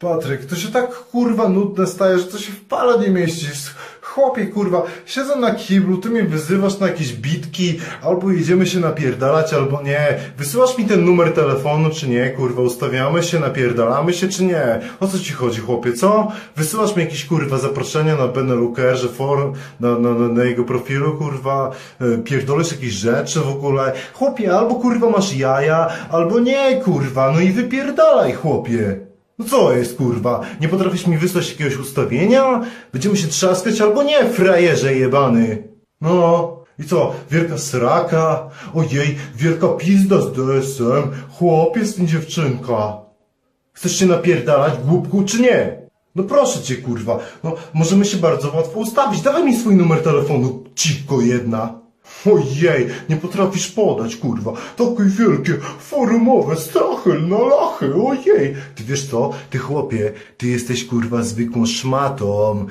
Patryk, to się tak kurwa nudne staje, że to się w pale nie mieści. Chłopie, kurwa, siedzę na kiblu, ty mnie wyzywasz na jakieś bitki, albo jedziemy się napierdalać, albo nie. Wysyłasz mi ten numer telefonu, czy nie, kurwa, ustawiamy się, napierdalamy się, czy nie. O co ci chodzi, chłopie, co? Wysyłasz mi jakieś, kurwa, zaproszenia na Benelukerze, forum, na, na, na, na jego profilu, kurwa, e, pierdolisz jakieś rzeczy w ogóle. Chłopie, albo kurwa masz jaja, albo nie, kurwa, no i wypierdalaj, chłopie. No co jest, kurwa? Nie potrafisz mi wysłać jakiegoś ustawienia? Będziemy się trzaskać albo nie, frajerze jebany. No. I co? Wielka sraka? Ojej, wielka pizda z DSM. Chłopiec i dziewczynka. Chcesz się napierdalać, głupku, czy nie? No proszę cię, kurwa. No, możemy się bardzo łatwo ustawić. Dawaj mi swój numer telefonu, cicho jedna. Ojej, nie potrafisz podać, kurwa. Takie wielkie, forumowe strachy na lachy, ojej. Ty wiesz co? Ty chłopie, ty jesteś, kurwa, zwykłą szmatą.